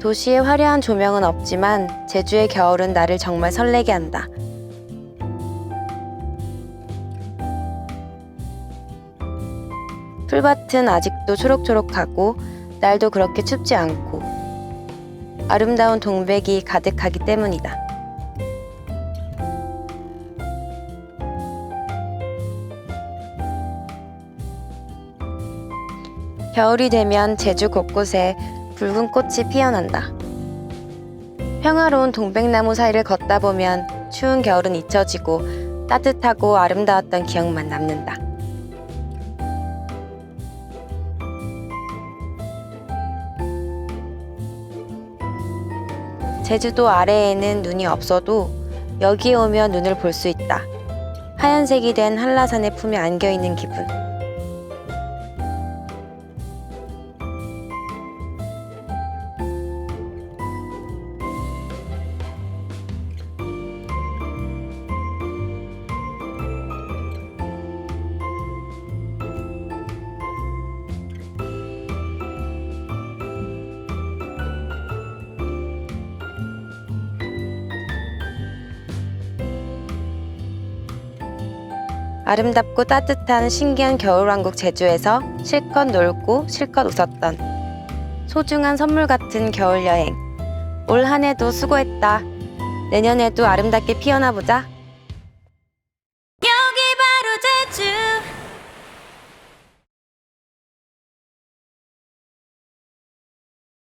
도시의 화려한 조명은 없지만 제주의 겨울은 나를 정말 설레게 한다. 풀밭은 아직도 초록초록하고 날도 그렇게 춥지 않고 아름다운 동백이 가득하기 때문이다. 겨울이 되면 제주 곳곳에 붉은 꽃이 피어난다. 평화로운 동백나무 사이를 걷다 보면 추운 겨울은 잊혀지고 따뜻하고 아름다웠던 기억만 남는다. 제주도 아래에는 눈이 없어도 여기에 오면 눈을 볼 수 있다. 하얀색이 된 한라산의 품에 안겨 있는 기분. 아름답고 따뜻한 신기한 겨울왕국 제주에서 실컷 놀고 실컷 웃었던 소중한 선물 같은 겨울 여행. 올 한 해도 수고했다. 내년에도 아름답게 피어나 보자.